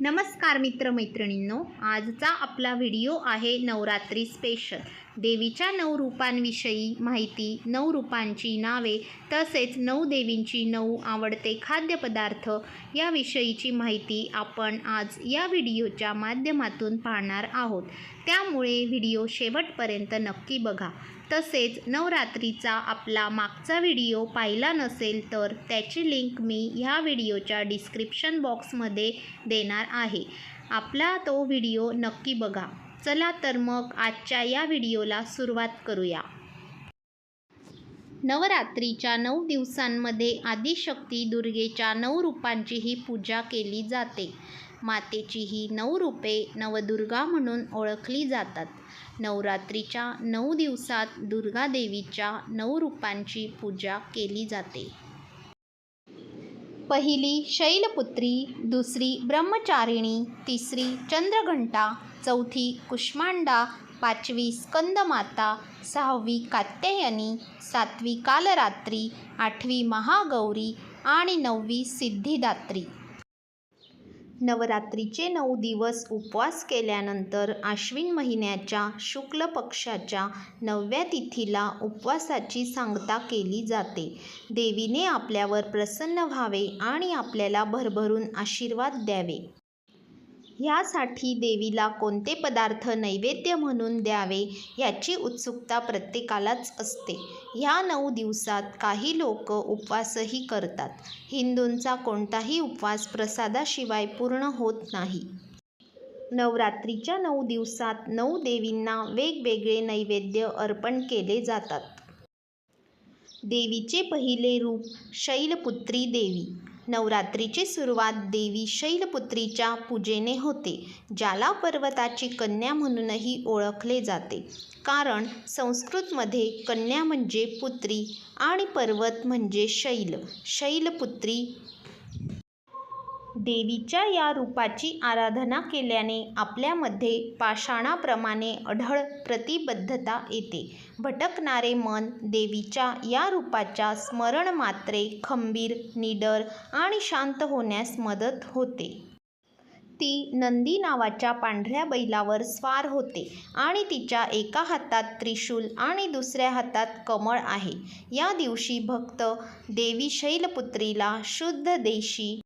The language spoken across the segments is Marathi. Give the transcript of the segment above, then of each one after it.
नमस्कार मित्रमैत्रिणींनो आजचा आपला व्हिडिओ आहे नवरात्री स्पेशल देवीच्या नऊ रूपांविषयी माहिती नऊ रूपांची नावे तसेच नऊ देवींची नऊ आवडते खाद्यपदार्थ याविषयीची माहिती आपण आज या व्हिडिओच्या माध्यमातून पाहणार आहोत. त्यामुळे व्हिडिओ शेवटपर्यंत नक्की बघा. तसेच नवरात्रीचा आपला मागचा व्हिडिओ पाहिला नसेल तर त्याची लिंक मी ह्या व्हिडिओच्या डिस्क्रिप्शन बॉक्समध्ये देणार आहे. आपला तो व्हिडिओ नक्की बघा. चला तर मग आजच्या या व्हिडिओला सुरुवात करूया. नवरात्रीच्या नऊ दिवसांमध्ये आदिशक्ती दुर्गेच्या नऊ रूपांचीही पूजा केली जाते. मातेची ही नऊ रूपे नवदुर्गा म्हणून ओळखली जातात. नवरात्रीच्या नऊ दिवसात दुर्गा देवीच्या नऊ रूपांची पूजा केली जाते. पहिली शैलपुत्री दुसरी ब्रह्मचारिणी तिसरी चंद्रघंटा चौथी कुष्मांडा पाचवी स्कंदमाता सहावी कात्यायनी सातवी कालरात्री आठवी महागौरी आणि नववी सिद्धिदात्री. नवरात्रीचे नऊ दिवस उपवास केल्यानंतर आश्विन महिन्याच्या शुक्ल पक्षाच्या नवव्या तिथीला उपवासाची सांगता केली जाते. देवीने आपल्यावर प्रसन्न व्हावे आणि आपल्याला भरभरून आशीर्वाद द्यावे. ह्यासाठी देवीला कोणते पदार्थ नैवेद्य म्हणून द्यावे याची उत्सुकता प्रत्येकालाच असते. ह्या नऊ दिवसात काही लोक उपवासही करतात. हिंदूंचा कोणताही उपवास प्रसादाशिवाय पूर्ण होत नाही. नवरात्रीच्या नऊ दिवसात नऊ देवींना वेगवेगळे नैवेद्य अर्पण केले जातात. देवीचे पहिले रूप शैलपुत्री देवी. नवरात्रीची सुरुवात देवी शैलपुत्रीच्या पूजेने होते ज्याला पर्वताची कन्या म्हणूनही ओळखले जाते. कारण संस्कृतमध्ये कन्या म्हणजे पुत्री आणि पर्वत म्हणजे शैल. शैलपुत्री देवीच्या या रूपाची आराधना केल्याने आपल्यामध्ये पाषाणाप्रमाणे अढळ प्रतिबद्धता येते. भटकणारे मन देवीच्या या रूपाच्या स्मरणमात्रे खंबीर निडर आणि शांत होण्यास मदत होते. ती नंदी नावाच्या पांढऱ्या बैलावर स्वार होते आणि तिच्या एका हातात त्रिशूल आणि दुसऱ्या हातात कमळ आहे. या दिवशी भक्त देवी शैलपुत्रीला शुद्ध देशी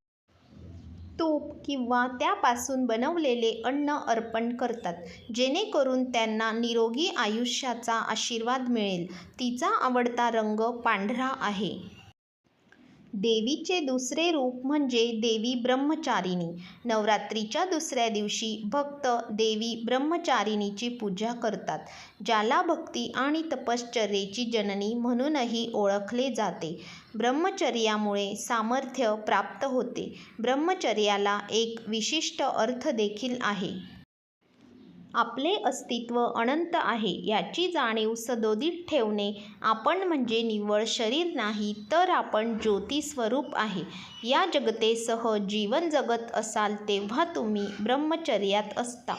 तूप किंवा त्यापासून बनवलेले अन्न अर्पण करतात. जेणेकरून त्यांना निरोगी आयुष्याचा आशीर्वाद मिळेल. तिचा आवडता रंग पांढरा आहे. देवीचे दुसरे रूप म्हणजे देवी ब्रह्मचारिणी. नवरात्रीच्या दुसऱ्या दिवशी भक्त देवी ब्रह्मचारिणीची पूजा करतात ज्याला भक्ती आणि तपश्चर्येची जननी म्हणूनही ओळखले जाते. ब्रह्मचर्यामुळे सामर्थ्य प्राप्त होते. ब्रह्मचर्याला एक विशिष्ट अर्थ देखील आहे. आपले अस्तित्व अनंत आहे याची जाणीव सदोदित ठेवणे. आपण म्हणजे निव्वळ शरीर नाही तर आपण ज्योती स्वरूप आहे. या जगतेसह जीवन जगत असाल तेव्हा तुम्ही ब्रह्मचर्यात असता.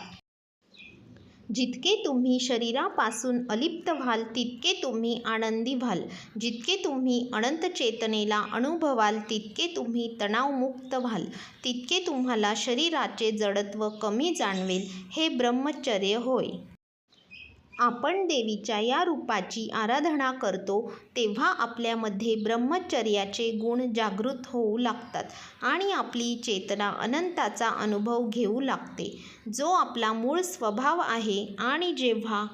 जितके तुम्ही शरीरापासून अलिप्त व्हाल तितके तुम्ही आनंदी व्हाल. जितके तुम्ही अनंत चेतनेला अनुभवाल तितके तुम्ही तणावमुक्त व्हाल. तितके तुम्हाला शरीराचे जडत्व कमी जाणवेल हे ब्रह्मचर्य होय. आपण देवीच्या या रूपाची आराधना करतो तेव्हा आपल्यामध्ये ब्रह्मचर्याचे गुण जागृत होऊ लागतात आणि आपली चेतना अनंताचा अनुभव घेऊ लागते. जो आपला मूळ स्वभाव आहे आणि जेव्हा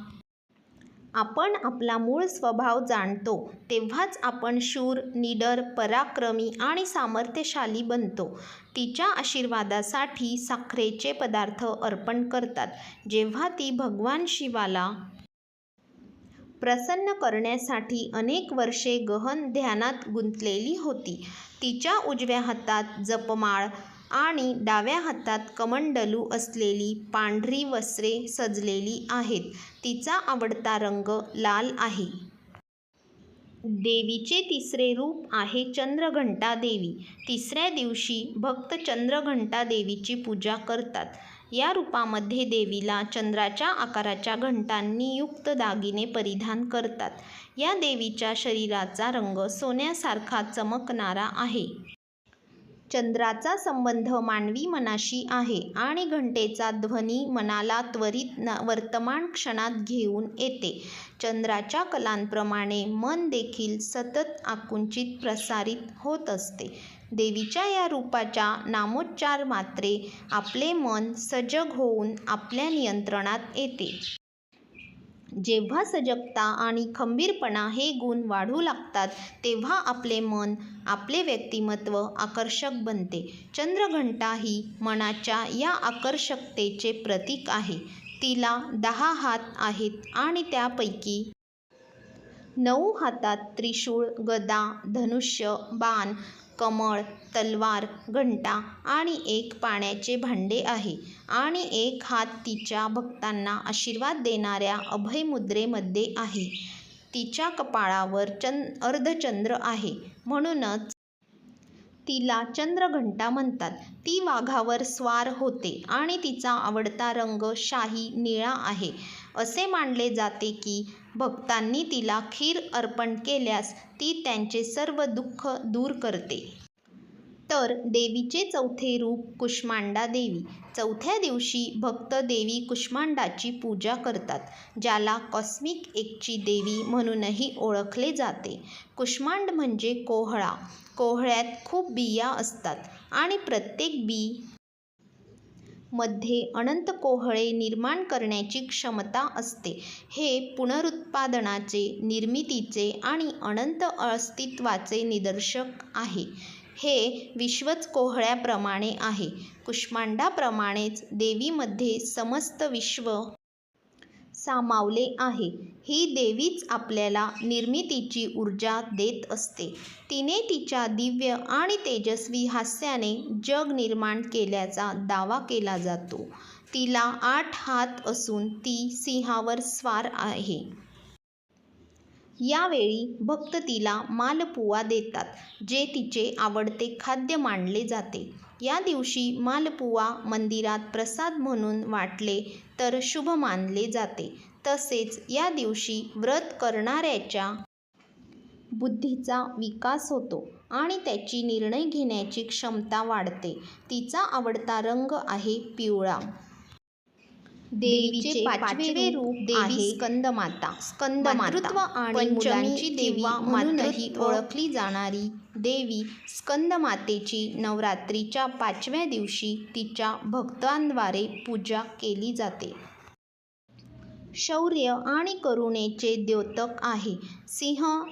आपण आपला मूळ स्वभाव जाणतो तेव्हाच आपण शूर निडर पराक्रमी आणि सामर्थ्यशाली बनतो. तिच्या आशीर्वादासाठी साखरेचे पदार्थ अर्पण करतात. जेव्हा ती भगवान शिवाला प्रसन्न करण्यासाठी अनेक वर्षे गहन ध्यानात गुंतलेली होती. तिच्या उजव्या हातात जपमाळ आणि डाव्या हातात कमंडलू असलेली पांढरी वस्त्रे सजलेली आहेत. तिचा आवडता रंग लाल आहे. देवीचे तिसरे रूप आहे चंद्रघंटा देवी. तिसऱ्या दिवशी भक्त चंद्रघंटा देवीची पूजा करतात. या रूपामध्ये देवीला चंद्राच्या आकाराच्या घंटांनी युक्त दागिने परिधान करतात या देवीच्या शरीराचा रंग सोन्यासारखा चमकणारा आहे चंद्राचा संबंध मानवी मनाशी आहे आणि घंटेचा ध्वनी मनाला त्वरित न वर्तमान क्षणात घेऊन येते. चंद्राच्या कलांप्रमाणे मन देखील सतत आकुंचित प्रसारित होत असते. देवीच्या या रूपाच्या नामोच्चार मात्रे आपले मन सजग होऊन आपल्या नियंत्रणात येते. जेव्हा सजगता आणि खंबीरपणा हे गुण वाढू लागतात तेव्हा आपले मन, आपले व्यक्तिमत्व आकर्षक बनते. चंद्रघंटा ही मनाच्या या आकर्षकतेचे प्रतीक आहे. तिला दहा हात आहेत आणि त्यापैकी नऊ हातात त्रिशूळ, गदा, धनुष्य, बाण, कमळ, तलवार, घंटा आणि एक पाण्याचे भांडे आहे आणि एक हात तिच्या भक्तांना आशीर्वाद देणाऱ्या अभय मुद्रेमध्ये आहे. तिच्या कपाळावर चंद अर्धचंद्र आहे. म्हणूनच तिला चंद्रघंटा म्हणतात. ती वाघावर स्वार होते आणि तिचा आवडता रंग शाही निळा आहे. असे मानले जाते की भक्तांनी तिला खीर अर्पण केल्यास ती त्यांचे सर्व दुःख दूर करते. तर देवीचे चौथे रूप कुष्मांडा देवी. चौथ्या दिवशी भक्त देवी कुष्मांडाची पूजा करतात, ज्याला कॉस्मिक एकची देवी म्हणूनही ओळखले जाते. कुष्मांड म्हणजे कोहळा. कोहळ्यात खूप बिया असतात आणि प्रत्येक बी मध्ये अनंत कोहळे निर्माण करण्याची क्षमता असते. हे पुनरुत्पादनाचे, निर्मितीचे आणि अनंत अस्तित्वाचे निदर्शक आहे. हे विश्वच कोहळ्याप्रमाणे आहे. कुष्मांडाप्रमाणेच देवीमध्ये समस्त विश्व सामावले आहे. ही देवीच आपल्याला निर्मितीची ऊर्जा देत असते. तिने तिच्या दिव्य आणि तेजस्वी हास्याने जग निर्माण केल्याचा दावा केला जातो. तिला आठ हात असून ती सिंहावर स्वार आहे. यावेळी भक्त तिला मालपुवा देतात, जे तिचे आवडते खाद्य मानले जाते. या दिवशी मालपुआ मंदिरात प्रसाद म्हणून वाटले तर शुभ मानले जाते. तसेच या दिवशी व्रत करणाऱ्याच्या बुद्धीचा विकास होतो आणि त्याची निर्णय घेण्याची क्षमता वाढते. तिचा आवडता रंग आहे पिवळा. देवीचे पाचवे रूप देवी स्कंदमाता. मातृत्व आणि मुलांची देवी म्हणूनही ओळखली जाणारी देवी स्कंदमातेची नवरात्रीच्या पाचव्या दिवशी तिच्या भक्तांद्वारे पूजा केली जाते. शौर्य आणि करुणेचे द्योतक आहे. सिंह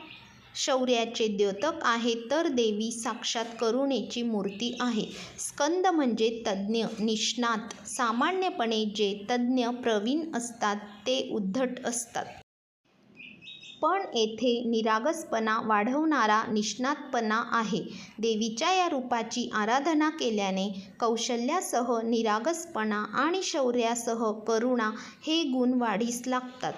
शौर्याचे द्योतक आहे तर देवी साक्षात करुणेची मूर्ती आहे. स्कंद म्हणजे तज्ज्ञ, निष्णात. सामान्यपणे जे तज्ज्ञ, प्रवीण असतात ते उद्धट असतात. पण येथे निरागसपणा वाढवणारा निष्णातपणा आहे. देवीच्या या रूपाची आराधना केल्याने कौशल्यासह निरागसपणा आणि शौर्यासह करुणा हे गुण वाढीस लागतात.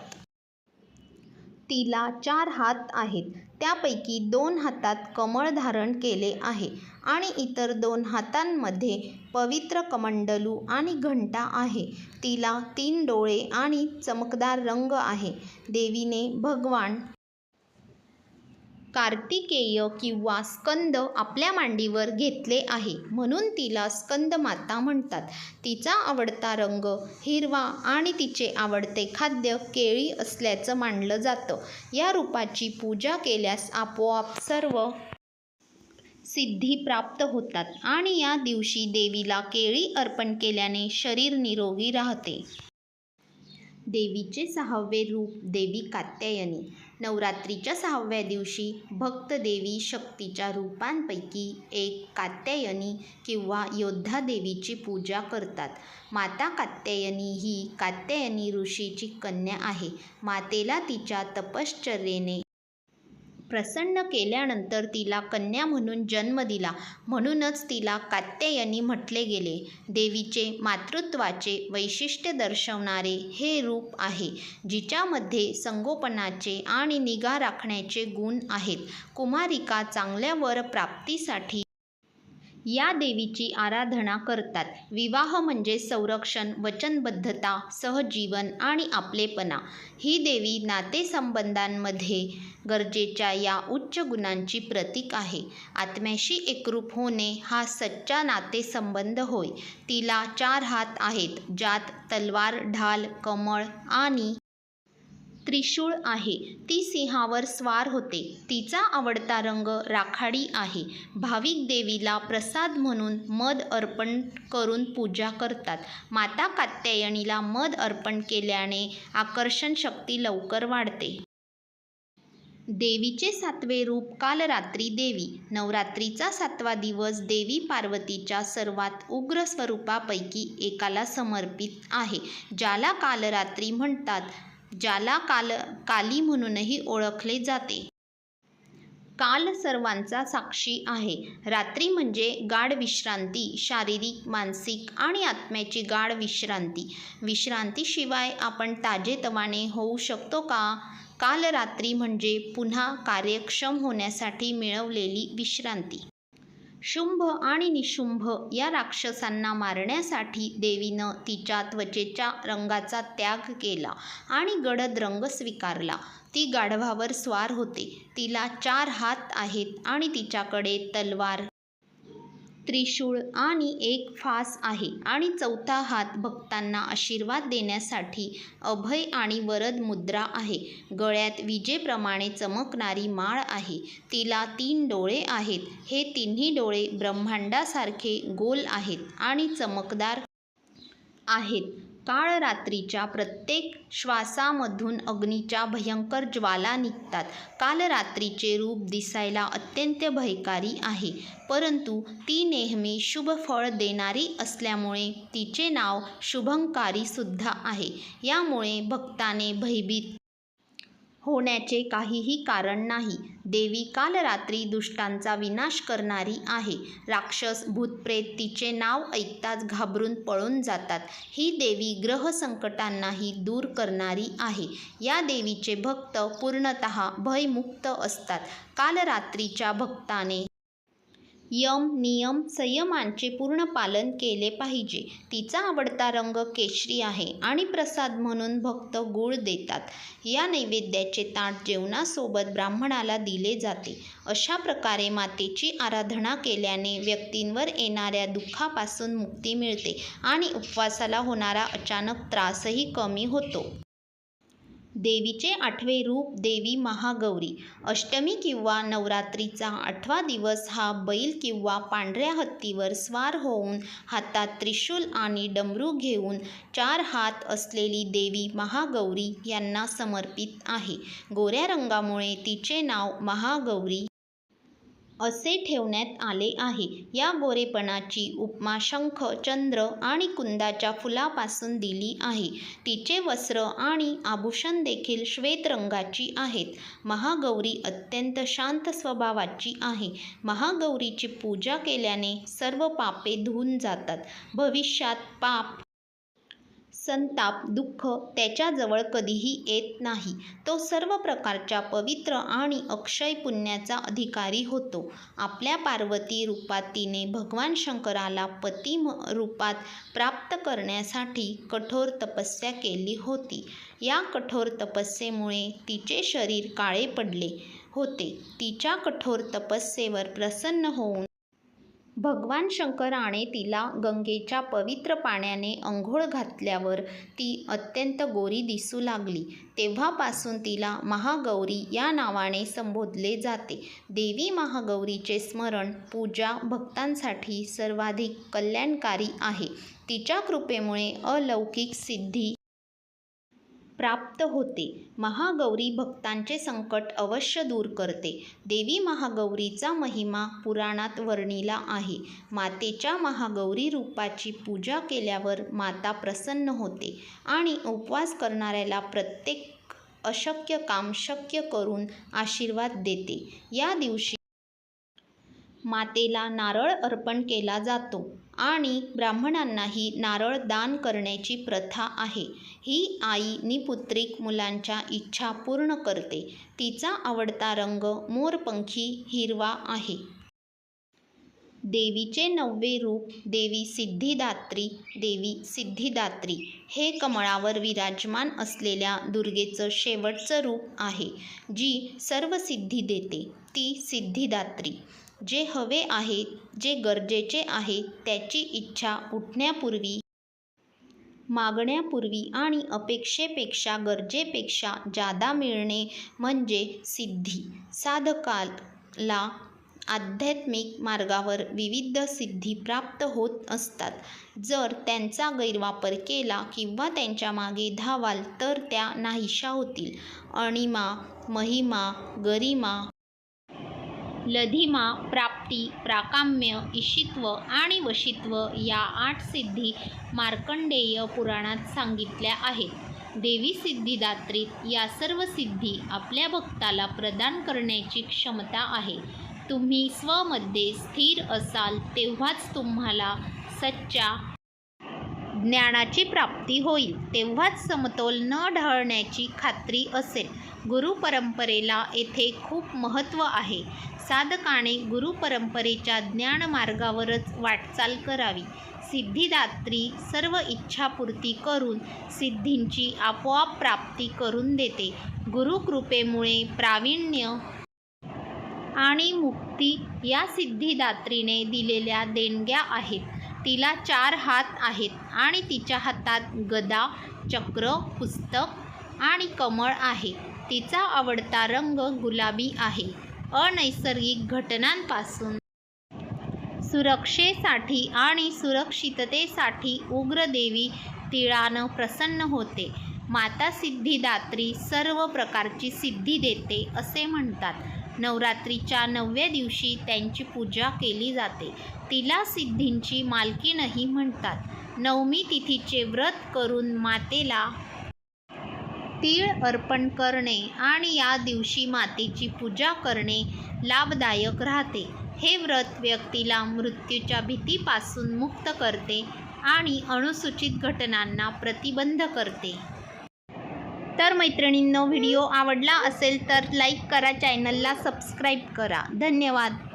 तिला चार हात आहेत. त्यापैकी दोन हातात कमळ धारण केले आहे आणि इतर दोन हातांमध्ये पवित्र कमंडलू आणि घंटा आहे. तिला तीन डोळे आणि चमकदार रंग आहे. देवीने भगवान कार्तिकेय किंवा स्कंद आपल्या मांडीवर घेतले आहे, म्हणून तिला स्कंद माता म्हणतात. तिचा आवडता रंग हिरवा आणि तिचे आवडते खाद्य केळी असल्याचं मानलं जातं. या रूपाची पूजा केल्यास आपोआप सर्व सिद्धी प्राप्त होतात आणि या दिवशी देवीला केळी अर्पण केल्याने शरीर निरोगी राहते. देवीचे सहावे रूप देवी कात्यायनी. नवरात्रीच्या सहाव्या दिवशी भक्तदेवी शक्तीच्या रूपांपैकी एक कात्यायनी किंवा योद्धा देवीची पूजा करतात. माता कात्यायनी ही कात्यायनी ऋषीची कन्या आहे. मातेला तिच्या तपश्चर्येने प्रसन्न केल्यानंतर तिला कन्या म्हणून जन्म दिला, म्हणूनच तिला कात्यायनी म्हटले गेले. देवीचे मातृत्वाचे वैशिष्ट्य दर्शवणारे हे रूप आहे, जिच्यामध्ये संगोपनाचे आणि निगा राखण्याचे गुण आहेत. कुमारिका चांगल्या वर प्राप्तीसाठी या देवीची आराधना करतात. विवाह म्हणजे संरक्षण वचनबद्धता सहजीवन आणि आपलेपणा. ही देवी नातेसंबंधांमध्ये गरजेच्या या उच्च गुणांची प्रतीक आहे. आत्म्याशी एकरूप होणे हा सच्चा नातेसंबंध होय. तिला चार हात आहेत ज्यात तलवार ढाल कमळ आणि त्रिशूळ आहे. ती सिंहावर स्वार होते. तिचा आवडता रंग राखाडी आहे. भाविक देवीला प्रसाद म्हणून मध अर्पण करून पूजा करतात. माता कात्यायनीला मध अर्पण केल्याने आकर्षण शक्ती लवकर वाढते. देवीचे सातवे रूप कालरात्री देवी. नवरात्रीचा सातवा दिवस देवी पार्वतीच्या सर्वात उग्र स्वरूपापैकी एकाला समर्पित आहे ज्याला कालरात्री म्हणतात ज्याला काल काली म्हणूनही ओळखले जाते. काल सर्वांचा साक्षी आहे. रात्री म्हणजे गाढ विश्रांती शारीरिक मानसिक आणि आत्म्याची गाढ विश्रांती. विश्रांतीशिवाय आपण ताजेतवाने होऊ शकतो का? काल रात्री म्हणजे पुन्हा कार्यक्षम होण्यासाठी मिळवलेली विश्रांती. शुंभ आणि निशुंभ या राक्षसांना मारण्यासाठी देवीनं तिच्या त्वचेच्या रंगाचा त्याग केला आणि गडद रंग स्वीकारला. ती गाढवावर स्वार होते. तिला चार हात आहेत आणि तिच्याकडे तलवार त्रिशूळ आणि एक फास आहे. आणि चौथा हात भक्तांना आशीर्वाद देण्यासाठी अभय आणि वरद मुद्रा आहे. गळ्यात विजेप्रमाणे चमकणारी माळ आहे. तिला तीन डोळे आहेत. हे तिन्ही डोळे ब्रह्मांडासारखे गोल आहेत आणि चमकदार आहेत. काळ रात्रीच्या प्रत्येक श्वासामधून अग्नीच्या भयंकर ज्वाला निघतात. काल रात्रीचे रूप दिसायला अत्यंत भयकारी आहे. परंतु ती नेहमी शुभ फळ देणारी असल्यामुळे तिचे नाव शुभंकारी सुद्धा आहे. यामुळे भक्ताने भयभीत होण्याचे काहीही कारण नाही. देवी काल रात्री दुष्टांचा विनाश करणारी आहे. राक्षस भूतप्रेत तिचे नाव ऐकताच घाबरून पळून जातात. ही देवी ग्रह संकटांनाही दूर करणारी आहे. या देवीचे भक्त पूर्णतः भयमुक्त असतात. काल रात्रीच्या भक्ताने यम नियम संयमांचे पूर्ण पालन केले पाहिजे. तिचा आवडता रंग केशरी आहे आणि प्रसाद म्हणून भक्त गूळ देतात. या नैवेद्याचे ताट जेवणासोबत ब्राह्मणाला दिले जाते. अशा प्रकारे मातेची आराधना केल्याने व्यक्तींवर येणाऱ्या दुःखापासून मुक्ती मिळते आणि उपवासाला होणारा अचानक त्रासही कमी होतो. देवीचे आठवे रूप देवी महागौरी. अष्टमी किंवा नवरात्रीचा आठवा दिवस हा बैल किंवा पांढऱ्या हत्तीवर स्वार होऊन हातात त्रिशूल आणि डमरू घेऊन चार हात असलेली देवी महागौरी यांना समर्पित आहे. गोऱ्या रंगामुळे तिचे नाव महागौरी असे ठेवण्यात आले आहे. या गोरेपणाची उपमा शंख चंद्र आणि कुंदाच्या फुलापासून दिली आहे. तिचे वस्त्र आणि आभूषण देखील श्वेत रंगाची आहेत. महागौरी अत्यंत शांत स्वभावाची आहे. महागौरीची पूजा केल्याने सर्व पापे धुवून जातात. भविष्यात पाप संताप दुःख त्याच्याजवळ कधीही येत नाही. तो सर्व प्रकारच्या पवित्र आणि अक्षय पुण्याचा अधिकारी होतो. आपल्या पार्वती रूपात तिने भगवान शंकराला पती रूपात प्राप्त करण्यासाठी कठोर तपस्या केली होती. या कठोर तपस्येमुळे तिचे शरीर काळे पडले होते. तिच्या कठोर तपस्येवर प्रसन्न होऊन भगवान शंकराने तिला गंगेच्या पवित्र पाण्याने अंघोळ घातल्यावर ती अत्यंत गोरी दिसू लागली. तेव्हापासून तिला महागौरी या नावाने संबोधले जाते. देवी महागौरीचे स्मरण पूजा भक्तांसाठी सर्वाधिक कल्याणकारी आहे. तिच्या कृपेमुळे अलौकिक सिद्धी प्राप्त होते. महागौरी भक्तांचे संकट अवश्य दूर करते. देवी महागौरीचा महिमा पुराणात वर्णिला आहे. मातेच्या महागौरी रूपाची पूजा केल्यावर माता प्रसन्न होते आणि उपवास करणाऱ्याला प्रत्येक अशक्य काम शक्य करून आशीर्वाद देते. या दिवशी मातेला नारळ अर्पण केला जातो. आणि ब्राह्मणांनाही नारळ दान करण्याची प्रथा आहे. ही आई निपुत्रिक मुलांच्या इच्छा पूर्ण करते. तिचा आवडता रंग मोरपंखी हिरवा आहे. देवीचे नववे रूप देवी सिद्धिदात्री देवी सिद्धिदात्री हे कमळावर विराजमान असलेल्या दुर्गेचं शेवटचं रूप आहे जी सर्व सिद्धी देते. ती सिद्धिदात्री. जे हवे आहे जे गरजेचे आहे त्याची इच्छा उठण्यापूर्वी मागण्यापूर्वी आणि अपेक्षेपेक्षा गरजेपेक्षा जादा मिळणे म्हणजे सिद्धी. साधकाला आध्यात्मिक मार्गावर विविध सिद्धी प्राप्त होत असतात. जर त्यांचा गैरवापर केला किंवा त्यांच्या मागे धावाल तर त्या नाहीशा होतील. अणिमा महिमा गरिमा लधिमा प्राप्ती प्राकाम्य इशित्व आणि वशित्व या आठ सिद्धी मार्कंडेय पुराणात सांगितल्या आहेत. देवी सिद्धिदात्रीत या सर्व सिद्धी आपल्या भक्ताला प्रदान करण्याची क्षमता आहे. तुम्ही स्वमध्ये स्थिर असाल तेव्हाच तुम्हाला सच्च्या ज्ञानाची प्राप्ती होईल तेव्हाच समतोल न ढळण्याची खात्री असेल. गुरुपरंपरेला येथे खूप महत्त्व आहे. साधकाने गुरुपरंपरेच्या ज्ञानमार्गावरच वाटचाल करावी. सिद्धिदात्री सर्व इच्छापूर्ती करून सिद्धींची आपोआप प्राप्ती करून देते. गुरुकृपेमुळे प्रावीण्य आणि मुक्ती या सिद्धिदात्रीने दिलेल्या देणग्या आहेत. तिला चार हात आहेत आणि तिच्या हातात गदा चक्र पुस्तक आणि कमळ आहे. तिचा आवडता रंग गुलाबी आहे. अनैसर्गिक घटनांपासून सुरक्षेसाठी आणि सुरक्षिततेसाठी उग्रदेवी तिळानं प्रसन्न होते. माता सिद्धिदात्री सर्व प्रकारची सिद्धी देते असे म्हणतात. नवरात्रीच्या नवव्या दिवशी त्यांची पूजा केली जाते. तिला सिद्धींची मालकीनही म्हणतात. नवमी तिथीचे व्रत करून मातेला तीळ अर्पण करणे आणि या दिवशी मातेची पूजा करणे लाभदायक राहते. हे व्रत व्यक्तीला मृत्यूच्या भीतीपासून मुक्त करते आणि अनुसूचित घटनांना प्रतिबंध करते. तर मैत्रिणींनो व्हिडिओ आवडला असेल तर लाईक करा चॅनलला सबस्क्राईब करा. धन्यवाद.